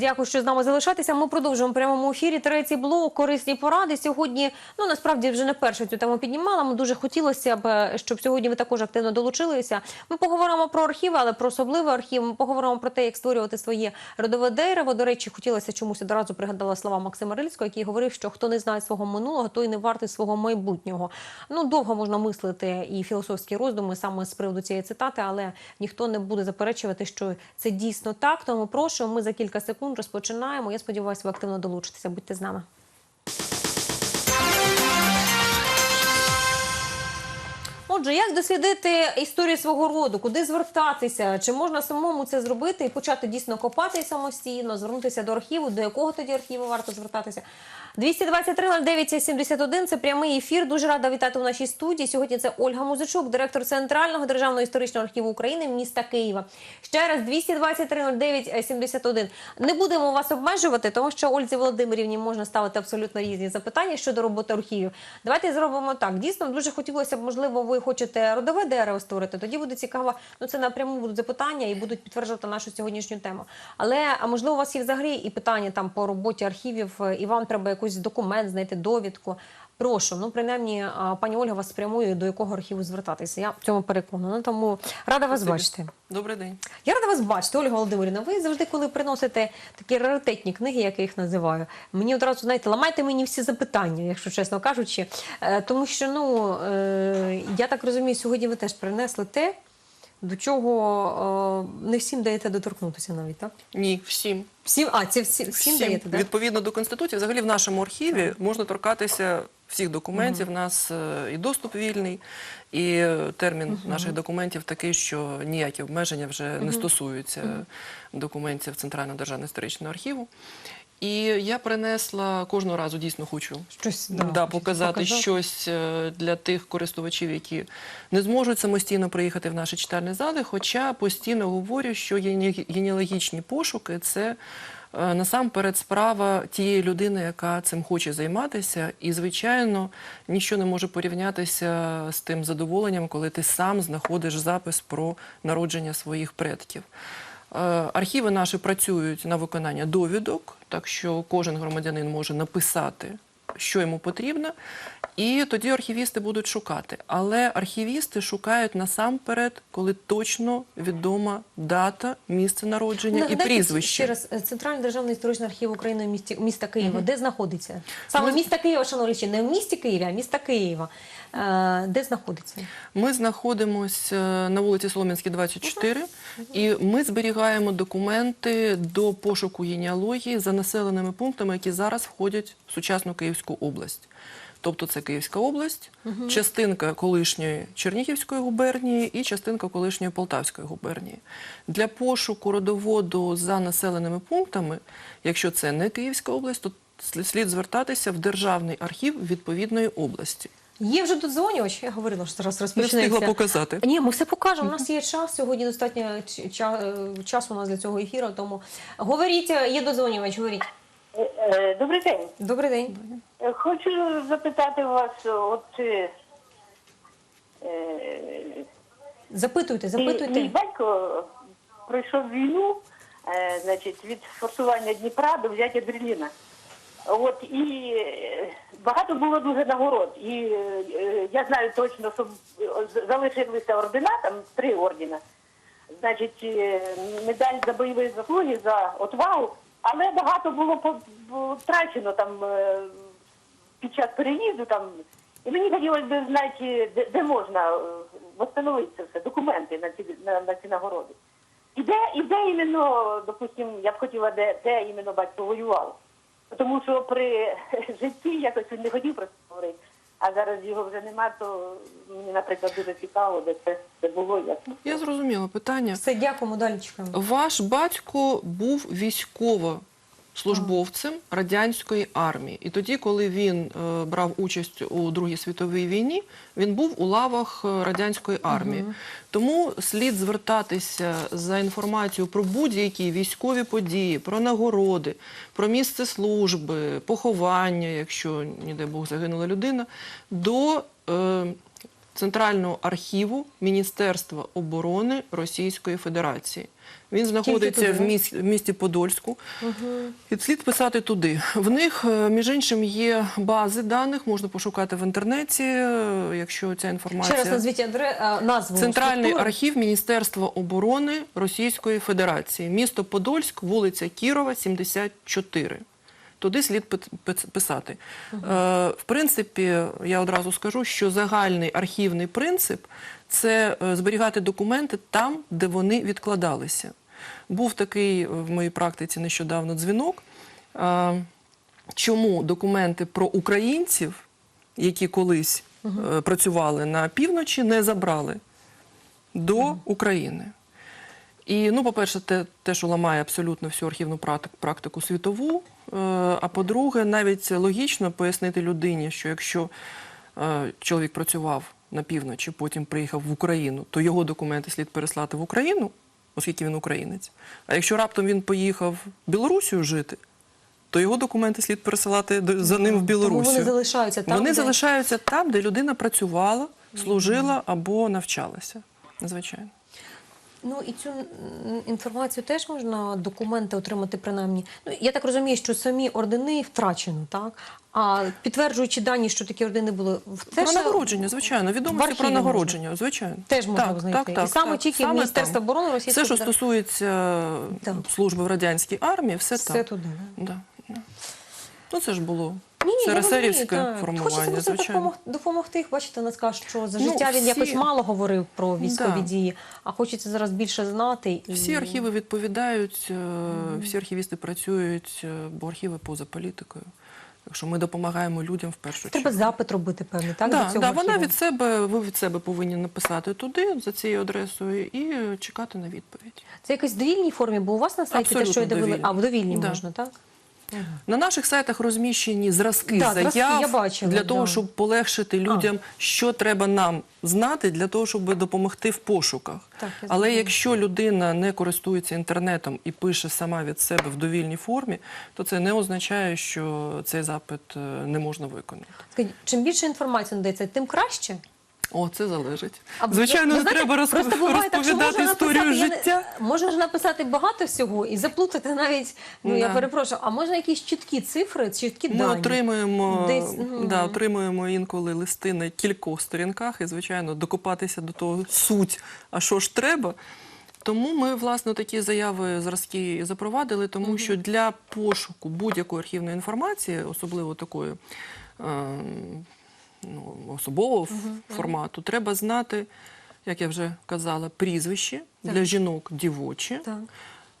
Дякую, що з нами залишатися. Ми продовжуємо прямому ефірі. Третій блок корисні поради. Сьогодні ну насправді вже не перше цю тему піднімала. Ми дуже хотілося б, щоб сьогодні ви також активно долучилися. Ми поговоримо про архіви, але про особливий архів. Ми поговоримо про те, як створювати своє родове дерево. До речі, хотілося чомусь одразу пригадала слова Максима Рильського, який говорив, що хто не знає свого минулого, той не вартий свого майбутнього. Ну довго можна мислити і філософські роздуми саме з приводу цієї цитати, але ніхто не буде заперечувати, що це дійсно так. Тому прошу, ми за кілька секунд розпочинаємо. Я сподіваюся, ви активно долучитеся. Будьте з нами. Отже, як дослідити історію свого роду, куди звертатися? Чи можна самому це зробити і почати дійсно копати самостійно, звернутися до архіву, до якого тоді архіву варто звертатися? 223-09-71 – це прямий ефір. Дуже рада вітати у нашій студії. Сьогодні це Ольга Музичук, директор Центрального державного історичного архіву України міста Києва. Ще раз 223-09-71. Не будемо вас обмежувати, тому що Ользі Володимирівні можна ставити абсолютно різні запитання щодо роботи архівів. Давайте зробимо так. Дійсно, дуже хотілося б, можливо, ви хочете родове дерево створити. Тоді буде цікаво. Ну це напряму будуть запитання і будуть підтверджувати нашу сьогоднішню тему. Але а можливо, у вас є взагалі і питання там по роботі архівів, і вам треба якийсь документ знайти, довідку. Прошу, ну принаймні, пані Ольга вас спрямує до якого архіву звертатися. Я в цьому переконана. Тому рада вас Спасибі. бачити. Добрий день. Я рада вас бачити, Ольга Володимирівна. Ви завжди, коли приносите такі раритетні книги, як я їх називаю, мені одразу знаєте, ламайте мені всі запитання, якщо чесно кажучи. Е, Тому що ну е, я так розумію, сьогодні ви теж принесли те, до чого е, не всім даєте доторкнутися навіть, так? Ні, всім. Всім, а це всі, всім, даєте, так? Відповідно до Конституції, взагалі в нашому архіві можна торкатися всіх документів. У нас е, і доступ вільний, і термін наших документів такий, що ніякі обмеження вже не стосуються документів Центрального державного історичного архіву. І я принесла кожного разу дійсно хочу Щось да, да, показати показати. щось е, для тих користувачів, які не зможуть самостійно приїхати в наші читальні зали. Хоча постійно говорю, що гене- генеалогічні пошуки це насамперед справа тієї людини, яка цим хоче займатися. І, звичайно, нічого не може порівнятися з тим задоволенням, коли ти сам знаходиш запис про народження своїх предків. Е, Архіви наші працюють на виконання довідок, так що кожен громадянин може написати, що йому потрібно, і тоді архівісти будуть шукати. Але архівісти шукають насамперед, коли точно відома дата, місце народження і прізвище. Ще раз, е, Центральний державний історичний архів України місті, міста Києва. Де знаходиться? Саме міста Києва, шановні, не в місті Києві, а міста Києва. Е, де знаходиться? Ми знаходимося на вулиці Солом'янській, 24, і ми зберігаємо документи до пошуку генеалогії за населеними пунктами, які зараз входять в сучасну Київську область. Тобто це Київська область, частинка колишньої Чернігівської губернії і частинка колишньої Полтавської губернії. Для пошуку родоводу за населеними пунктами, якщо це не Київська область, то слід звертатися в Державний архів відповідної області. Є вже тут дзвонювач, я говорила, що зараз Не розпочнеться. встигла показати. Ні, ми все покажемо. У нас є час. Сьогодні достатньо е, часу у нас для цього ефіру. Тому говоріть, е, є додзвонювач, говоріть. Е, Добрий день. Добрий день. Хочу запитати вас, от е, е, Запитуйте, мій запитуйте. батько пройшов війну, значить, від форсування Дніпра до взяття Берліна. От і е, багато було дуже нагород. І е, е, я знаю точно, що залишилися ордена, там три ордена. Значить, медаль за бойові заслуги, за отвагу, але багато було втрачено там під час переїзду там. І мені хотілося б знати, де, де можна встановити це все, документи на ці, на, на ці нагороди. І де, і де іменно, допустим, я б хотіла, де, де іменно батько воював. Тому що при житті якось він не хотів про це говорити. А зараз його вже нема, то мені, наприклад, дуже цікаво, де це, це було. Як. Я зрозуміла питання. Все, дякуємо, далі. Ваш батько був військовослужбовцем радянської армії. І тоді, коли він е, брав участь у Другій світовій війні, він був у лавах е, радянської армії. Тому слід звертатися за інформацією про будь-які військові події, про нагороди, про місце служби, поховання, якщо ніде Бог загинула людина, до е, Центрального архіву Міністерства оборони Російської Федерації. Він знаходиться в місті, в місті Подольську. І слід писати туди. В них, е, між іншим, є бази даних, можна пошукати в інтернеті, е, якщо ця інформація. Ще раз назвіть адре... назву Центральний структури. архів Міністерства оборони Російської Федерації, місто Подольськ, вулиця Кірова, 74. Туди слід пи- пи- писати. Е, в принципі, я одразу скажу, що загальний архівний принцип це е, зберігати документи там, де вони відкладалися. Був такий е, в моїй практиці нещодавно дзвінок. Чому документи про українців, які колись працювали на півночі, не забрали до України. І, ну, по-перше, те, те, що ламає абсолютно всю архівну практику світову. Е, а по-друге, навіть логічно пояснити людині, що якщо е, чоловік працював на півночі, потім приїхав в Україну, то його документи слід переслати в Україну, оскільки він українець. А якщо раптом він поїхав в Білорусію жити, то його документи слід пересилати за ним в Тому Білорусію. вони залишаються там, Вони де... залишаються там, де людина працювала, служила або навчалася. Звичайно. Ну і цю інформацію теж можна документи отримати принаймні. Ну я так розумію, що самі ордени втрачено, так? А підтверджуючи дані, що такі ордени були в Про нагородження, звичайно, відомості про можна. нагородження, звичайно. Теж можна знайти. І саме тільки Міністерство оборони Російської Все, що стосується Так. служби в радянській армії, все, все там. туди. да. Ну це ж було Ні, ні, я розумію, сересерівське так. Хочеться формування, просто звичайно. допомог- допомогти. Бачите, нас кажуть, що за Ну, життя він всі- якось мало говорив про військові Да. дії, а хочеться зараз більше знати. І... Всі архіви відповідають, е, всі архівісти працюють, е, бо архіви поза політикою. Так що ми допомагаємо людям в першу Треба чергу. запит робити певний, так? да, цього да, вона архіву? від себе, ви від себе повинні написати туди за цією адресою і чекати на відповідь. Це якось в довільній формі, бо у вас на сайті те, що я Абсолютно дивила, а в довільній Да. можна, так? На наших сайтах розміщені зразки Да, зразки заяв я бачила, для того, да. щоб полегшити людям, що треба нам знати для того, щоб допомогти в пошуках. Так, Але якщо людина не користується інтернетом і пише сама від себе в довільній формі, то це не означає, що цей запит е, не можна виконати. Скажіть, чим більше інформації надається, тим краще. О, це залежить. А Звичайно, не знаєте, треба розп- так, розповідати можна історію написати, я не- життя. Можна ж написати багато всього і заплутати навіть, ну я перепрошую, а можна якісь чіткі цифри, чіткі Ми дані? отримуємо, Десь, ну, да, отримуємо інколи листи на кількох сторінках, і, звичайно, докопатися до того суть, а що ж треба. Тому ми, власне, такі заяви зразки запровадили, тому що для пошуку будь-якої архівної інформації, особливо такої е, ну, особового ф- формату, треба знати, як я вже казала, прізвище для жінок дівочі Так.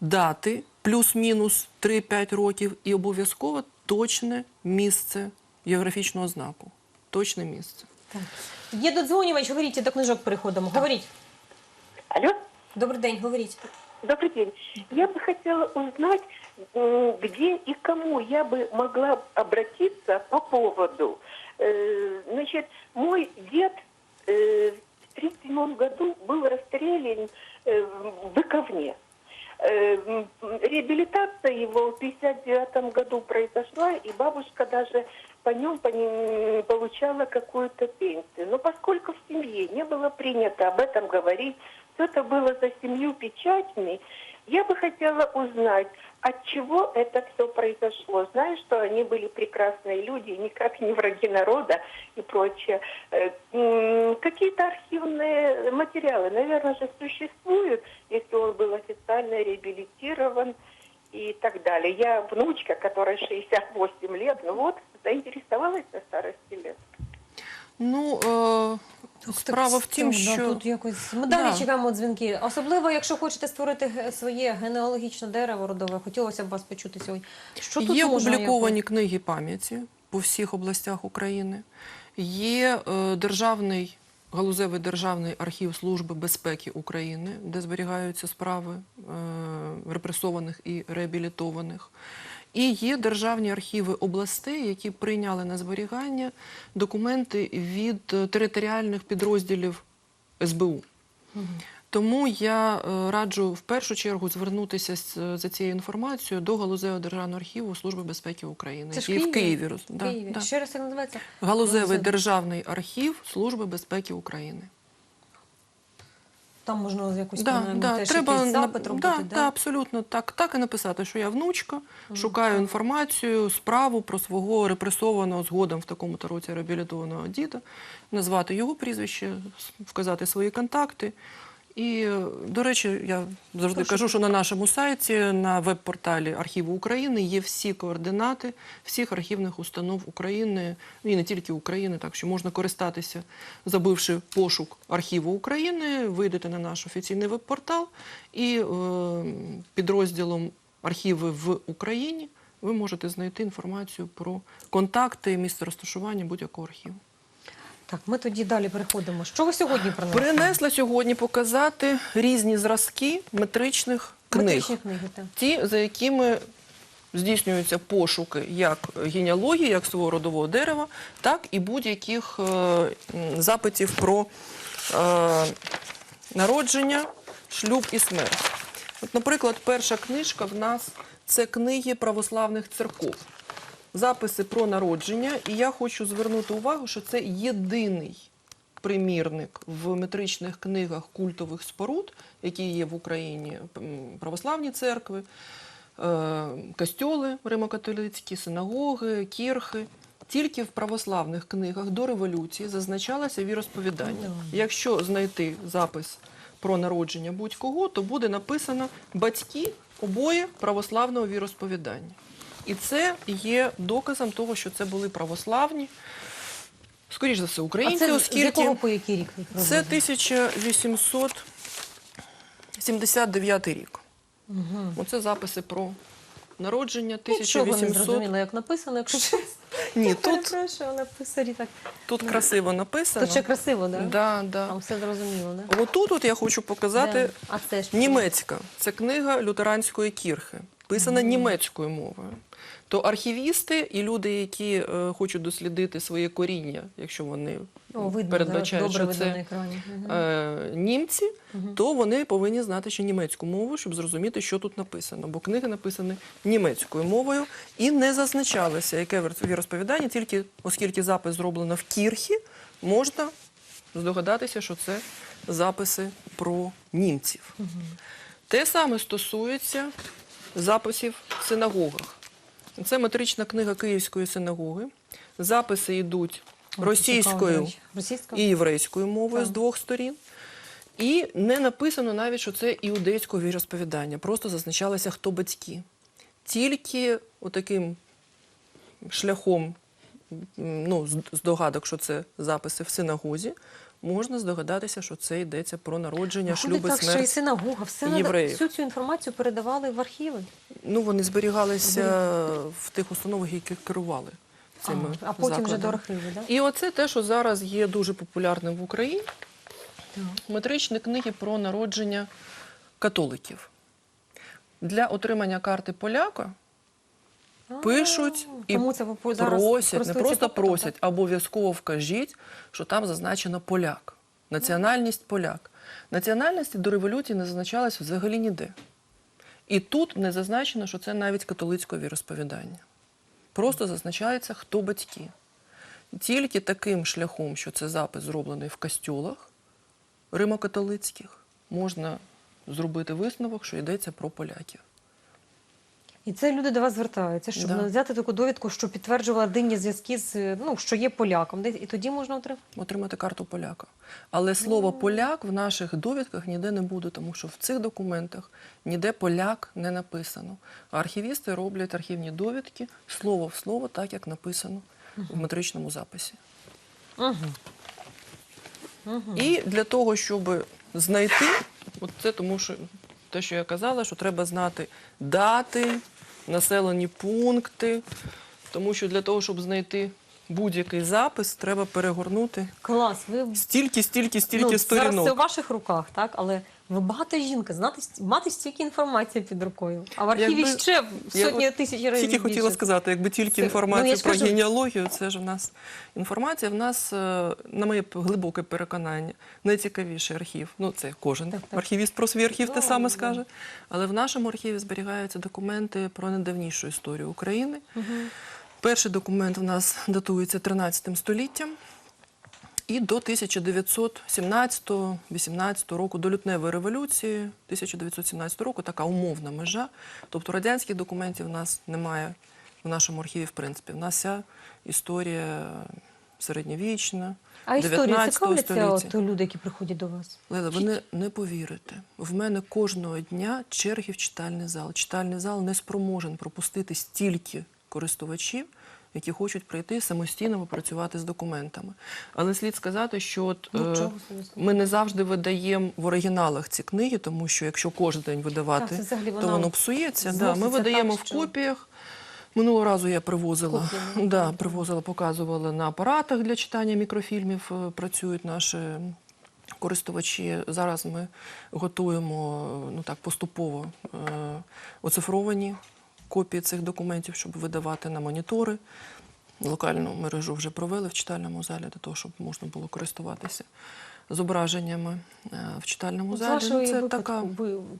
дати плюс-мінус 3-5 років і обов'язково точне місце географічного знаку. Точне місце. Так. Є додзвонювач, говоріть, і до книжок переходимо. Говоріть. Алло? Добрий день, говоріть. Добрый день. Я бы хотела узнать, где и кому я бы могла обратиться по поводу. Э, Значит, мой дед э, в 1937 году был расстрелян э, в Выковне. Реабилитация его в 1959 году произошла, и бабушка даже по нем получала какую-то пенсию. Но поскольку в семье не было принято об этом говорить, это было за семью печатьми, я бы хотела узнать, от чего это все произошло. Знаю, что они были прекрасные люди, никак не враги народа и прочее. Э, Какие-то архивные материалы, наверное, же существуют, если он был официально реабилитирован и так далее. Я внучка, которой 68 лет, ну вот, заинтересовалась на старости лет. Ну, е, справа в тім, да, що тут якось ми далі Да. чекаємо дзвінки. Особливо, якщо хочете створити своє генеалогічне дерево родове, хотілося б вас почути сьогодні. Що тут є опубліковані книги пам'яті по всіх областях України, є е, державний. Галузевий державний архів Служби безпеки України, де зберігаються справи е, репресованих і реабілітованих. І є державні архіви областей, які прийняли на зберігання документи від е, територіальних підрозділів СБУ. Тому я е, раджу в першу чергу звернутися за цією інформацією до Галузевого державного архіву Служби безпеки України, Це ж який в Києві? Києві. В Да, Києві. да. Ще раз як називається? Галузевий. державний архів Служби безпеки України. Там можна якусь Да, принаймні, да, теж треба якийсь запит робити, да, да? да, абсолютно так. Так і написати, що я внучка, шукаю інформацію, справу про свого репресованого згодом в такому то році реабілітованого діда, назвати його прізвище, вказати свої контакти. І, до речі, я завжди Прошу. кажу, що на нашому сайті, на веб-порталі Архіву України є всі координати всіх архівних установ України, і не тільки України, так що можна користатися, забивши пошук архіву України, вийдете на наш офіційний веб-портал і е, підрозділом архіви в Україні ви можете знайти інформацію про контакти місце розташування будь-якого архіву. Так, ми тоді далі переходимо. Що ви сьогодні принесли? Принесла сьогодні показати різні зразки метричних книг. Метричні книги, так. Ті, за якими здійснюються пошуки як генеалогії, як свого родового дерева, так і будь-яких е, запитів про е, народження, шлюб і смерть. От, наприклад, перша книжка в нас це книги православних церков. Записи про народження, і я хочу звернути увагу, що це єдиний примірник в метричних книгах культових споруд, які є в Україні православні церкви, е, костьоли римокатолицькі, синагоги, кірхи. Тільки в православних книгах до революції зазначалося віросповідання. Якщо знайти запис про народження будь-кого, то буде написано батьки обоє православного віросповідання. І це є доказом того, що це були православні, скоріш за все, А українці, це з- з оскільки якого по який рік це 1879 рік. Оце записи про народження Нічого не 1800. зрозуміло, як написано, якщо чесно. Ні, тут, але писарі так. тут красиво написано. Тут ще красиво, да? Да, да. Там все зрозуміло, да? Отут от я хочу показати Да. А це німецька. Це книга лютеранської кірхи, писана німецькою мовою. То архівісти і люди, які е, хочуть дослідити своє коріння, якщо вони О, видно, передбачають, що це е, німці, то вони повинні знати ще німецьку мову, щоб зрозуміти, що тут написано. Бо книги написані німецькою мовою і не зазначалося, яке віросповідання, тільки оскільки запис зроблено в кірхі, можна здогадатися, що це записи про німців. Те саме стосується записів в синагогах. Це метрична книга Київської синагоги. Записи йдуть російською і єврейською мовою з двох сторін. І не написано навіть, що це іудейське віросповідання. Просто зазначалося, хто батьки. Тільки отаким шляхом ну, здогадок, що це записи в синагозі, можна здогадатися, що це йдеться про народження, Виходить шлюби, так, що і смерть. синагога, все надо, євреїв. всю цю інформацію передавали в архіви. Ну, вони зберігалися в тих установах, які керували цими а, а потім вже закладами. до архіву, да? І оце те, що зараз є дуже популярним в Україні. Метричні книги про народження католиків. Для отримання карти поляка пишуть і Тому це просять, не просто просять, обов'язково вкажіть, що там зазначено поляк. Національність поляк. Національності до революції не зазначалось взагалі ніде. І тут не зазначено, що це навіть католицьке віросповідання. Просто зазначається, хто батьки. Тільки таким шляхом, що це запис зроблений в костьолах римокатолицьких, можна зробити висновок, що йдеться про поляків. І це люди до вас звертаються, щоб Да. взяти таку довідку, що підтверджувала динні зв'язки з ну, що є поляком. І тоді можна отримати. отримати карту поляка. Але слово поляк в наших довідках ніде не буде, тому що в цих документах ніде поляк не написано. Архівісти роблять архівні довідки слово в слово, так як написано в метричному записі. Угу. І для того, щоб знайти, от це тому, що те, що я казала, що треба знати дати, населені пункти, тому що для того, щоб знайти будь-який запис, треба перегорнути Клас. Ви стільки, стільки, стільки ну, зараз це у ваших руках, так? Але Ви багата жінка, знати мати стільки інформації під рукою. А в архіві Якби- ще сотні от тисяч разів. Тільки хотіла сказати, якби тільки Це- ну, інформація я ж про кажу- генеалогію, це ж в нас інформація. В нас, е, на моє глибоке переконання, найцікавіший архів. Ну, це кожен Так, так. архівіст про свій архів те Ну, саме скаже. Але в нашому архіві зберігаються документи про найдавнішу історію України. Перший документ в нас датується 13 століттям. І до 1917-18 року, до лютневої революції 1917 року, така умовна межа. Тобто радянських документів в нас немає в нашому архіві, в принципі. В нас вся історія середньовічна, А історію 19 цікавляться століття. от люди, які приходять до вас? Леля, ви не, не повірите. В мене кожного дня черги в читальний зал. Читальний зал не спроможен пропустити стільки користувачів, які хочуть прийти самостійно попрацювати з документами. Але слід сказати, що от, Ну, е, ми не завжди видаємо в оригіналах ці книги, тому що якщо кожен день видавати, Так, це то воно псується. Да, ми видаємо так, в копіях. Минулого разу я привозила, Копіями, да, привозила, показувала на апаратах для читання мікрофільмів. е, Працюють наші користувачі. Зараз ми готуємо ну так поступово е, оцифровані копії цих документів, щоб видавати на монітори. Локальну мережу вже провели в читальному залі для того, щоб можна було користуватися зображеннями е, в читальному От залі. Ну, це випадку, така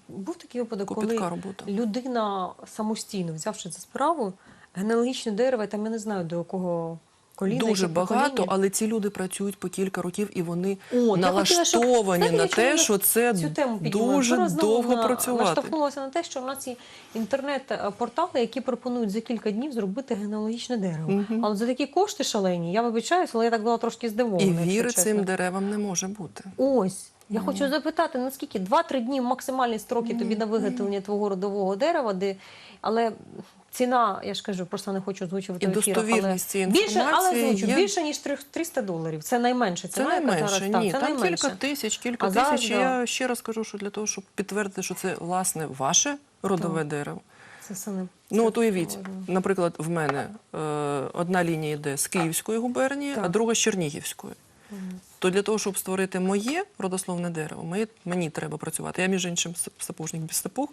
був такий випадок, коли робота. людина самостійно, взявши за справу, генеалогічне дерево, там я не знаю до якого коліна. Дуже багато, покоління. але ці люди працюють по кілька років і вони От, я хотіла, щоб- налаштовані на те, що це дуже довго на- працювати. Наштовхнулася на те, що в нас є інтернет-портали, які пропонують за кілька днів зробити генеалогічне дерево. Мгм. Але за такі кошти шалені, я вибачаюсь, але я так була трошки здивована. І віри цим деревам не може бути. Ось. Я хочу запитати, наскільки 2-3 дні максимальні строки тобі на виготовлення твого родового дерева, де але ціна, я ж кажу, просто не хочу озвучувати І в ефірах, але достовірність цієї більше, але озвучу, є- більше ніж 300 доларів. Це найменше Це яка найменше, зараз так, це Там найменше. кілька тисяч, кілька А зараз, тисяч. да. Я ще раз кажу, що для того, щоб підтвердити, що це власне ваше родове дерево. Це саме. Ну це от уявіть, наприклад, в мене е, одна лінія йде з Київської губернії, а друга з Чернігівської. То для того, щоб створити моє родословне дерево, мені, мені треба працювати. Я, між іншим, сапожник без сапог.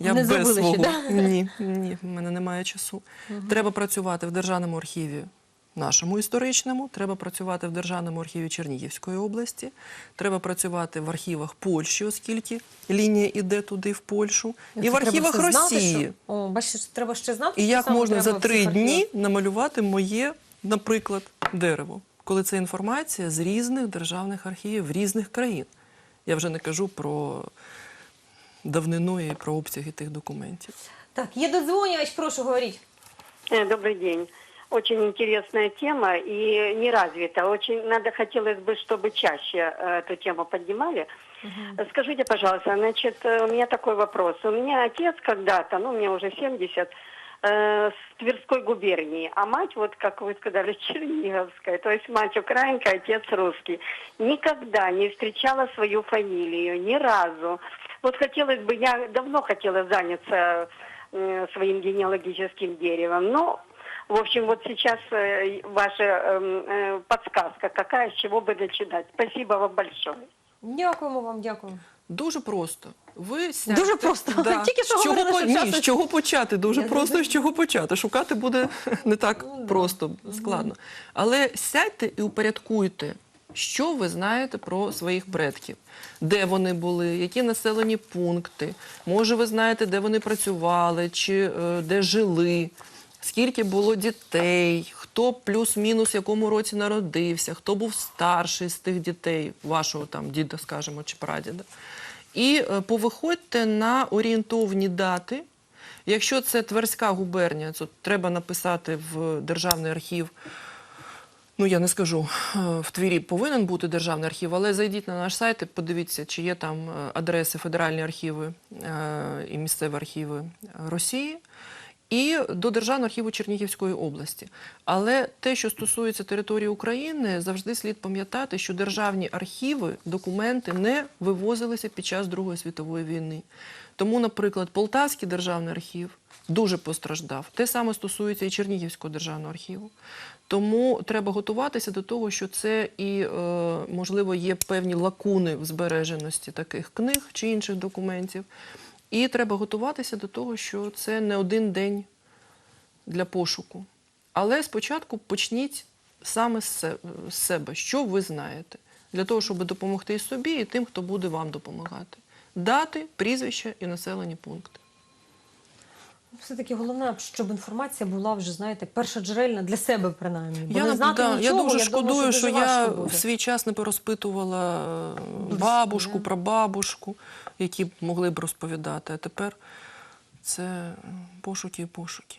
Я Не без забули ще, да? Ні, ні, в мене немає часу. Треба працювати в державному архіві. Нашому історичному треба працювати в державному архіві Чернігівської області, треба працювати в архівах Польщі, оскільки лінія іде туди в Польщу, і Це в архівах все знати, Росії. що- О, бачиш, треба ще знати, І що як можна за три дні намалювати моє, наприклад, дерево, коли це інформація з різних державних архівів різних країн. Я вже не кажу про давнину і про обсяги тих документів. Так, є додзвонювач, прошу говоріть. Э, Добрый день. Очень интересная тема и не развита. Очень надо хотелось бы, чтобы чаще э, эту тему поднимали. Скажите, пожалуйста, значит, э, у меня такой вопрос. У меня отец когда-то, ну, мне уже 70, э, с Тверской губернии, а мать, вот как вы сказали, Черниговская, то есть мать украинка, отец русский, никогда не встречала свою фамилию, ни разу. Вот хотелось бы, я давно хотела заняться э, своим генеалогическим деревом, но, в общем, вот сейчас э, ваша эм, э, подсказка, какая, с чего бы начинать. Спасибо вам большое. Дякуємо вам, дякуємо. Дуже просто. Ви сядьте, Дуже просто. Тільки що з чого, говорили, по- що ні, часу- з чого почати? Дуже Я просто, з чого почати. Шукати буде не так Ну, да. просто, складно. Але сядьте і упорядкуйте, що ви знаєте про своїх предків, де вони були, які населені пункти. Може, ви знаєте, де вони працювали, чи е, де жили. Скільки було дітей, хто плюс-мінус в якому році народився, хто був старший з тих дітей, вашого там діда, скажімо, чи прадіда. І е, повиходьте на орієнтовні дати. Якщо це Тверська губернія, то треба написати в Державний архів. Ну, я не скажу, е, в Твірі повинен бути державний архів, але зайдіть на наш сайт і подивіться, чи є там е, адреси федеральні архіви і місцеві архіви Росії. І до Державного архіву Чернігівської області. Але те, що стосується території України, завжди слід пам'ятати, що державні архіви, документи не вивозилися під час Другої світової війни. Тому, наприклад, Полтавський державний архів дуже постраждав. Те саме стосується і Чернігівського державного архіву. Тому треба готуватися до того, що це і, е, можливо, є певні лакуни в збереженості таких книг чи інших документів. І треба готуватися до того, що це не один день для пошуку. Але спочатку почніть саме з себе, що ви знаєте, для того, щоб допомогти і собі, і тим, хто буде вам допомагати. Дати, прізвища і населені пункти. Все-таки головне, щоб інформація була вже, знаєте, першоджерельна для себе, принаймні. Бо Я, не знати да, я дуже я шкодую, думаю, що, дуже я буде. в свій час не порозпитувала е, бабушку, прабабушку, які б могли б розповідати. А тепер це пошуки і пошуки.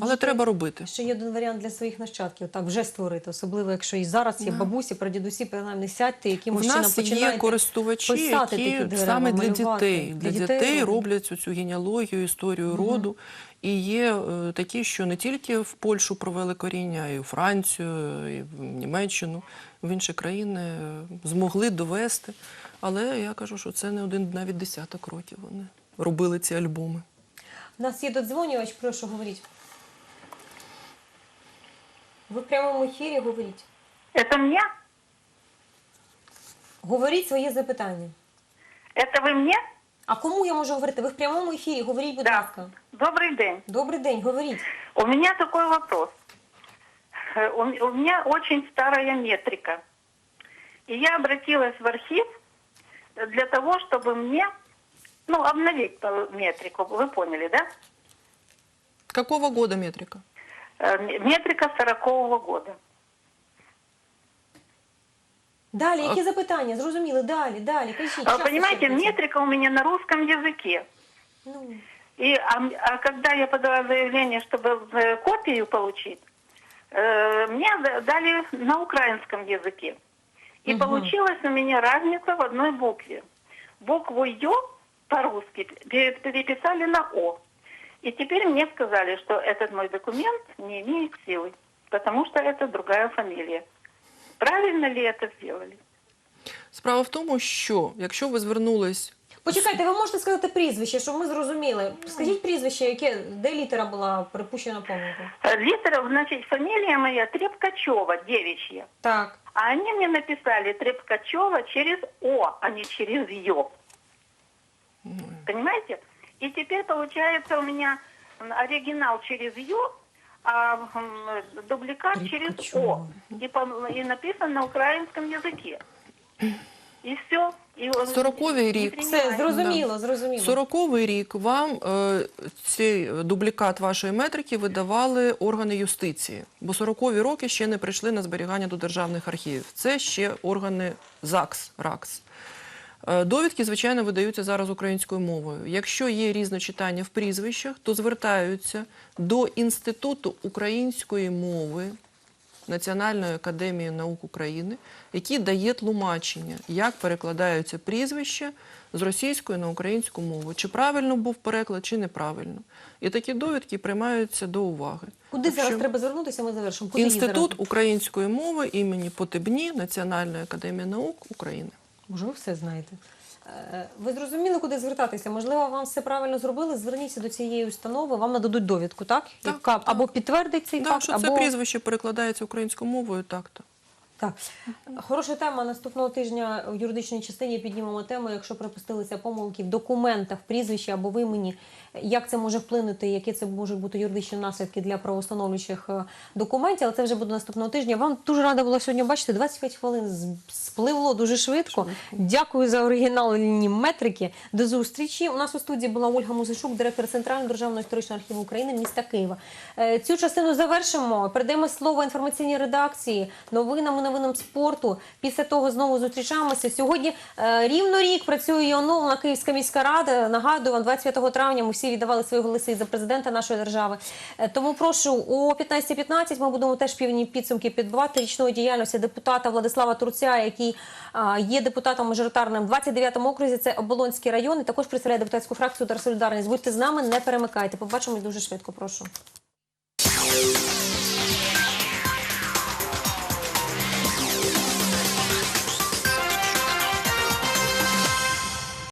Але Можете- треба робити. Ще є один варіант для своїх нащадків, так вже створити, особливо якщо і зараз є бабусі, прадідусі, принаймні сядьте, В чином нас є користувачі, писати які такі дерева, саме для дітей, для, дітей, роблять цю, цю генеалогію, історію роду. І є е, такі, що не тільки в Польщу провели коріння, й у Францію, і в Німеччину, в інші країни е, змогли довести. Але я кажу, що це не один навіть десяток років вони робили ці альбоми. У нас є додзвонювач, прошу говоріть. Ви в прямому ефірі говоріть. Это мне? Говоріть своє запитання. Это вы мне? А кому я можу говорити? Ви в прямому ефірі, говоріть, будь Да. ласка. Добрый день. Добрий день, говоріть. У меня такой вопрос. Э, У м- у меня очень старая метрика. И я обратилась в архив для того, чтобы мне, ну, обновить э, метрику. Вы поняли, да? Какого года метрика? Э, м- Метрика сорокового года. Далі, які запитання? Зрозуміли, далі, далі, кажіть. А, час Понимаете, вичерпується. метрика у меня на русском языке. Ну, И, а, м- а когда я подала заявление, чтобы э, копию получить, э, мне да- дали на украинском языке. И Мгм. получилась у меня разница в одной букве. Букву «ё» по-русски пере- переписали на «о». И теперь мне сказали, что этот мой документ не имеет силы, потому что это другая фамилия. Правильно ли это сделали? Справа в тому, що якщо ви звернулись Почекайте, ви можете сказати прізвище, щоб ми зрозуміли. Скажіть прізвище, яке, де літера була припущена помилка? Э, Литера, значит, фамилия моя Трепкачева, девичья. Так. А они мне написали Трепкачева через О, а не через Ё. Понимаете? И теперь получается у меня м, оригинал через Ё, а м, дубликат через О. Трепкачева. И, по- и написан на украинском языке. И все. Он Сороковий рік. Все, зрозуміло, зрозуміло. 40-й рік вам е, цей дублікат вашої метрики видавали органи юстиції, бо 40-ві роки ще не прийшли на зберігання до державних архівів. Це ще органи ЗАГС, РАКС. Е, Довідки, звичайно, видаються зараз українською мовою. Якщо є різночитання в прізвищах, то звертаються до Інституту української мови Національної академії наук України, який дає тлумачення, як перекладаються прізвища з російської на українську мову. Чи правильно був переклад, чи неправильно. І такі довідки приймаються до уваги. Куди зараз треба звернутися, ми завершимо. Куди Інститут зараз? української мови імені Потебні Національної академії наук України. Може, ви все знаєте. Е, Ви зрозуміли, куди звертатися? Можливо, вам все правильно зробили. Зверніться до цієї установи, вам нададуть довідку, так? Так, Яка так. або підтвердить цей Так, факт, що або це прізвище перекладається українською мовою, так то. Так, хороша тема. Наступного тижня в юридичній частині піднімемо тему, якщо припустилися помилки в документах, прізвищі або в імені, як це може вплинути, які це можуть бути юридичні наслідки для правоустановлюючих е, документів. Але це вже буде наступного тижня. Вам дуже рада була сьогодні бачити. 25 хвилин спливло дуже швидко. Дякую за оригінальні метрики. До зустрічі. У нас у студії була Ольга Музичук, директор Центрального державного історичного архіву України міста Києва. Е, Цю частину завершимо. Передаємо слово інформаційній редакції, новинам і новинам спорту. Після того знову зустрічаємося. Сьогодні е, рівно рік працює і оновлена Київська міська рада. Нагадую вам, 25 травня ми всі віддавали свої голоси за президента нашої держави. Е, Тому прошу о 15.15 ми будемо теж півні підсумки підбивати річної діяльності депутата Владислава Турця, який є депутатом мажоритарним в 29-му окрузі. Це Оболонський район. І також представляє депутатську фракцію «Удар Солідарність. Будьте з нами, не перемикайте. Побачимось дуже швидко. Прошу.